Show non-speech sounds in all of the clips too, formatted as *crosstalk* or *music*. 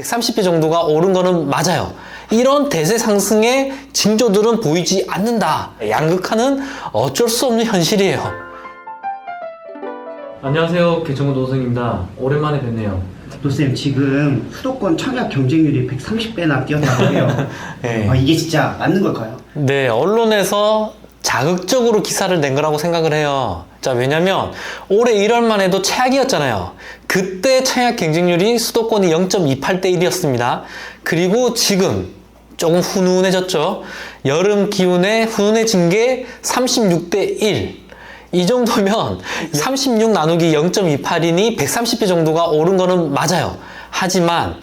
130배 정도가 오른 거는 맞아요. 이런 대세 상승의 징조들은 보이지 않는다. 양극화는 어쩔 수 없는 현실이에요. 안녕하세요. 개정우 노승입니다. 오랜만에 뵙네요. 노쌤 지금 수도권 청약 경쟁률이 130배나 뛰었다고 해요. 네. 아, 이게 진짜 맞는 걸까요? 네, 언론에서 자극적으로 기사를 낸 거라고 생각을 해요. 자, 왜냐면 올해 1월만 해도 최악이었잖아요. 그때 청약 경쟁률이 수도권이 0.28대 1이었습니다. 그리고 지금 조금 훈훈해졌죠. 여름 기온에 훈훈해진 게 36대 1. 이 정도면 36 나누기 0.28이니 130배 정도가 오른 거는 맞아요. 하지만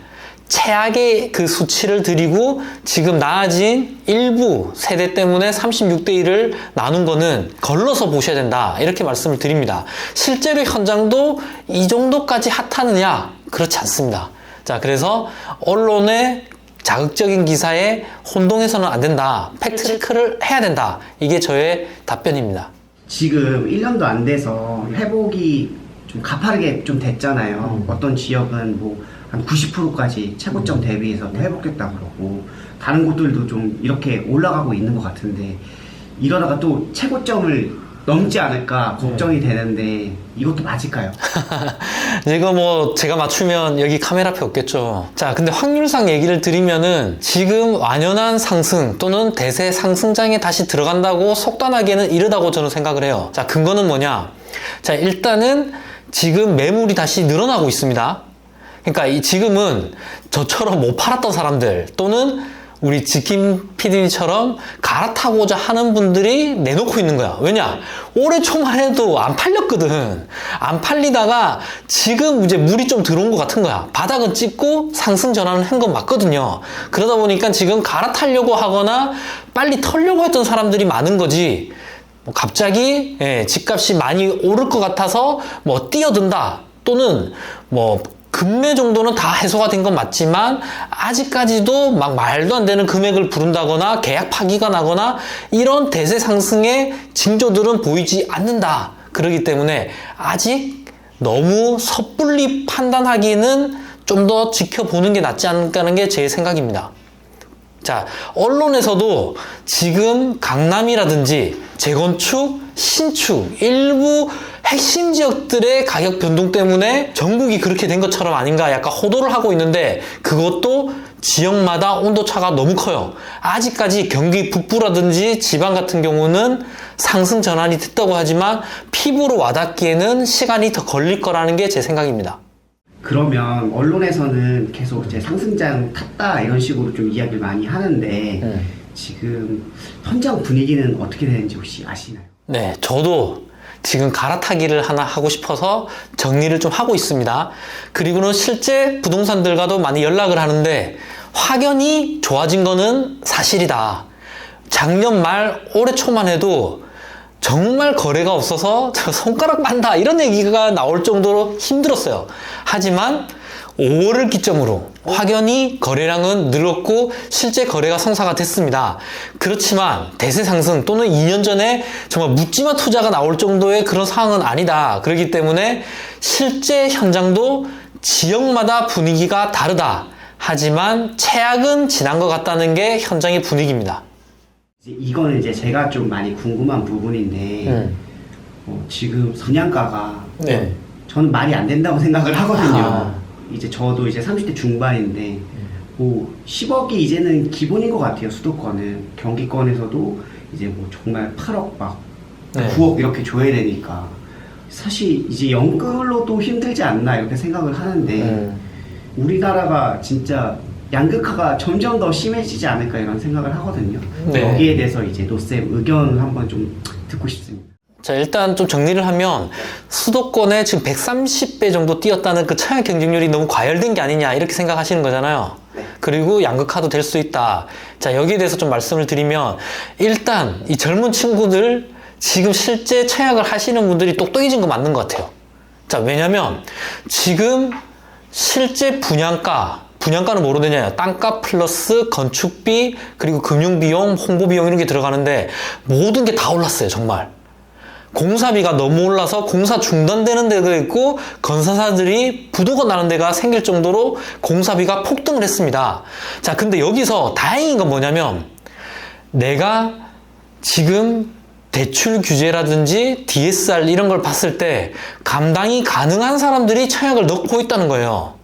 최악의 그 수치를 드리고 지금 나아진 일부 세대 때문에 36대 1을 나눈 거는 걸러서 보셔야 된다. 이렇게 말씀을 드립니다. 실제로 현장도 이 정도까지 핫하느냐? 그렇지 않습니다. 자, 그래서 언론의 자극적인 기사에 혼동해서는 안 된다. 팩트체크를 해야 된다. 이게 저의 답변입니다. 지금 1년도 안 돼서 회복이 좀 가파르게 좀 됐잖아요. 어떤 지역은 뭐 한 90%까지 최고점 대비해서 회복됐다 그러고 다른 곳들도 좀 이렇게 올라가고 있는 것 같은데 이러다가 또 최고점을 넘지 않을까 걱정이 되는데 이것도 맞을까요? *laughs* 이거 뭐 제가 맞추면 여기 카메라 앞에 없겠죠. 자, 근데 확률상 얘기를 드리면은 지금 완연한 상승 또는 대세 상승장에 다시 들어간다고 속단하기에는 이르다고 저는 생각을 해요. 자, 근거는 뭐냐? 자, 일단은 지금 매물이 다시 늘어나고 있습니다. 그러니까 이 지금은 저처럼 못 팔았던 사람들 또는 우리 지킴 PD님처럼 갈아타고자 하는 분들이 내놓고 있는 거야. 왜냐? 올해 초만 해도 안 팔렸거든. 안 팔리다가 지금 이제 물이 좀 들어온 것 같은 거야. 바닥은 찍고 상승 전환을 한 건 맞거든요. 그러다 보니까 지금 갈아타려고 하거나 빨리 털려고 했던 사람들이 많은 거지. 뭐 갑자기 예, 집값이 많이 오를 것 같아서 뭐 뛰어든다 또는 뭐 금매 정도는 다 해소가 된 건 맞지만 아직까지도 막 말도 안 되는 금액을 부른다거나 계약 파기가 나거나 이런 대세 상승의 징조들은 보이지 않는다. 그렇기 때문에 아직 너무 섣불리 판단하기는 좀 더 지켜보는 게 낫지 않을까 하는 게 제 생각입니다. 자, 언론에서도 지금 강남이라든지 재건축, 신축, 일부 핵심 지역들의 가격 변동 때문에 전국이 그렇게 된 것처럼 아닌가 약간 호도를 하고 있는데 그것도 지역마다 온도 차가 너무 커요. 아직까지 경기 북부라든지 지방 같은 경우는 상승 전환이 됐다고 하지만 피부로 와닿기에는 시간이 더 걸릴 거라는 게 제 생각입니다. 그러면 언론에서는 계속 이제 상승장 탔다 이런 식으로 좀 이야기를 많이 하는데 음. 지금 현장 분위기는 어떻게 되는지 혹시 아시나요? 네, 저도 지금 갈아타기를 하나 하고 싶어서 정리를 좀 하고 있습니다. 그리고는 실제 부동산들과도 많이 연락을 하는데 확연히 좋아진 거는 사실이다. 작년 말 올해 초만 해도 정말 거래가 없어서 저 *laughs* 손가락 만다 이런 얘기가 나올 정도로 힘들었어요. 하지만 5월을 기점으로 확연히 거래량은 늘었고 실제 거래가 성사가 됐습니다. 그렇지만 대세 상승 또는 2년 전에 정말 묻지마 투자가 나올 정도의 그런 상황은 아니다. 그렇기 때문에 실제 현장도 지역마다 분위기가 다르다. 하지만 최악은 지난 것 같다는 게 현장의 분위기입니다. 이제 이거는 이제 제가 좀 많이 궁금한 부분인데 음. 어, 지금 분양가가 네. 저는 말이 안 된다고 생각을 하거든요. 아. 이제 저도 이제 30대 중반인데 뭐 10억이 이제는 기본인 것 같아요. 수도권은 경기권에서도 이제 뭐 정말 8억 막 네. 9억 이렇게 줘야 되니까 사실 이제 연끌로도 힘들지 않나 이렇게 생각을 하는데 음. 우리나라가 진짜 양극화가 점점 더 심해지지 않을까 이런 생각을 하거든요. 네. 여기에 대해서 이제 노쌤 의견을 한번 좀 듣고 싶습니다. 자, 일단 좀 정리를 하면 수도권에 지금 130배 정도 뛰었다는 그 청약 경쟁률이 너무 과열된 게 아니냐 이렇게 생각하시는 거잖아요. 그리고 양극화도 될 수 있다. 자, 여기에 대해서 좀 말씀을 드리면 일단 이 젊은 친구들 지금 실제 청약을 하시는 분들이 똑똑해진 거 맞는 것 같아요. 자, 왜냐면 지금 실제 분양가 분양가는 뭐로 되냐? 땅값 플러스 건축비, 그리고 금융비용, 홍보비용 이런 게 들어가는데 모든 게 다 올랐어요, 정말. 공사비가 너무 올라서 공사 중단되는 데가 있고 건설사들이 부도가 나는 데가 생길 정도로 공사비가 폭등을 했습니다. 자, 근데 여기서 다행인 건 뭐냐면 내가 지금 대출 규제라든지 DSR 이런 걸 봤을 때 감당이 가능한 사람들이 청약을 넣고 있다는 거예요.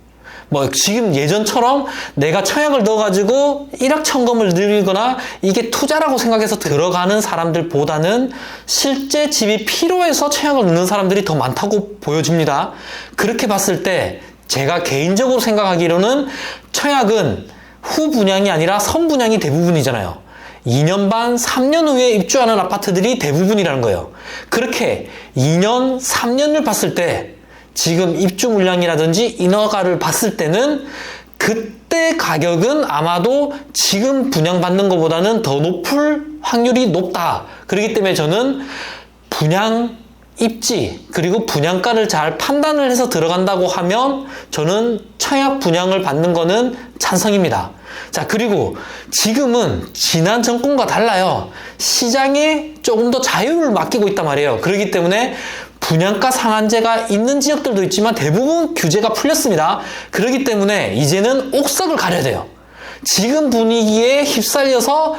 뭐 지금 예전처럼 내가 청약을 넣어가지고 일확천금을 늘리거나 이게 투자라고 생각해서 들어가는 사람들보다는 실제 집이 필요해서 청약을 넣는 사람들이 더 많다고 보여집니다. 그렇게 봤을 때 제가 개인적으로 생각하기로는 청약은 후 분양이 아니라 선 분양이 대부분이잖아요. 2년 반, 3년 후에 입주하는 아파트들이 대부분이라는 거예요. 그렇게 2년, 3년을 봤을 때 지금 입주 물량이라든지 인허가를 봤을 때는 그때 가격은 아마도 지금 분양받는 것보다는 더 높을 확률이 높다. 그렇기 때문에 저는 분양 입지 그리고 분양가를 잘 판단을 해서 들어간다고 하면 저는 청약 분양을 받는 거는 찬성입니다. 자 그리고 지금은 지난 정권과 달라요. 시장에 조금 더 자유를 맡기고 있단 말이에요. 그렇기 때문에 분양가 상한제가 있는 지역들도 있지만 대부분 규제가 풀렸습니다. 그렇기 때문에 이제는 옥석을 가려야 돼요. 지금 분위기에 휩쓸려서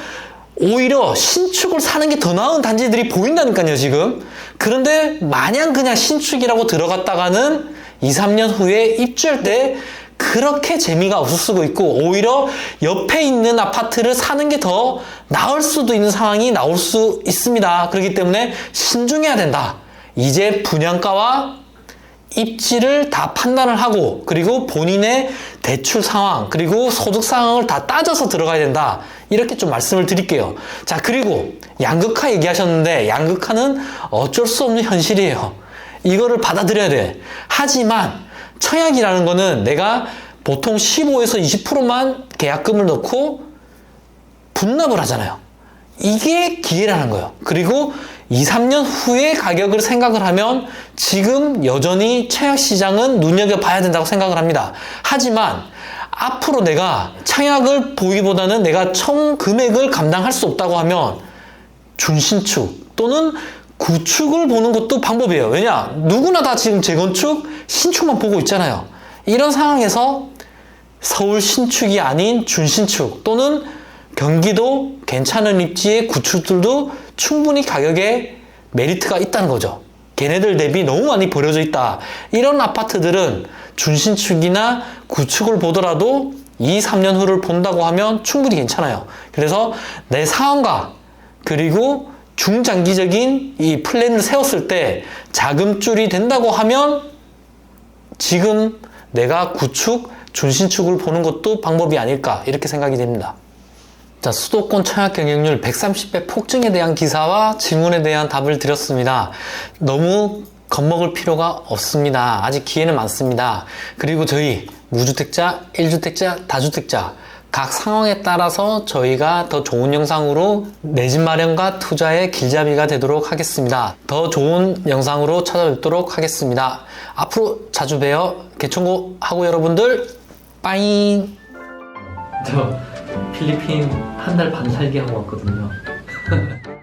오히려 신축을 사는 게 더 나은 단지들이 보인다니까요, 지금. 그런데 마냥 그냥 신축이라고 들어갔다가는 2, 3년 후에 입주할 때 그렇게 재미가 없을 수도 있고 오히려 옆에 있는 아파트를 사는 게 더 나을 수도 있는 상황이 나올 수 있습니다. 그렇기 때문에 신중해야 된다. 이제 분양가와 입지를 다 판단을 하고 그리고 본인의 대출 상황 그리고 소득 상황을 다 따져서 들어가야 된다. 이렇게 좀 말씀을 드릴게요. 자 그리고 양극화 얘기하셨는데 양극화는 어쩔 수 없는 현실이에요. 이거를 받아들여야 돼. 하지만 청약이라는 거는 내가 보통 15에서 20%만 계약금을 넣고 분납을 하잖아요. 이게 기회라는 거예요. 그리고 2, 3년 후의 가격을 생각을 하면 지금 여전히 청약 시장은 눈여겨봐야 된다고 생각을 합니다. 하지만 앞으로 내가 청약을 보기보다는 내가 총 금액을 감당할 수 없다고 하면 준신축 또는 구축을 보는 것도 방법이에요. 왜냐? 누구나 다 지금 재건축, 신축만 보고 있잖아요. 이런 상황에서 서울 신축이 아닌 준신축 또는 경기도 괜찮은 입지의 구축들도 충분히 가격에 메리트가 있다는 거죠. 걔네들 대비 너무 많이 버려져 있다. 이런 아파트들은 준신축이나 구축을 보더라도 2, 3년 후를 본다고 하면 충분히 괜찮아요. 그래서 내 상황과 그리고 중장기적인 이 플랜을 세웠을 때 자금줄이 된다고 하면 지금 내가 구축, 준신축을 보는 것도 방법이 아닐까 이렇게 생각이 됩니다. 자, 수도권 청약 경쟁률 130배 폭증에 대한 기사와 질문에 대한 답을 드렸습니다. 너무 겁먹을 필요가 없습니다. 아직 기회는 많습니다. 그리고 저희 무주택자, 1주택자, 다주택자 각 상황에 따라서 저희가 더 좋은 영상으로 내 집 마련과 투자의 길잡이가 되도록 하겠습니다. 더 좋은 영상으로 찾아뵙도록 하겠습니다. 앞으로 자주 봬요. 개천고 하고 여러분들 빠잉. 저 필리핀 한 달 반 살기 하고 왔거든요. *laughs*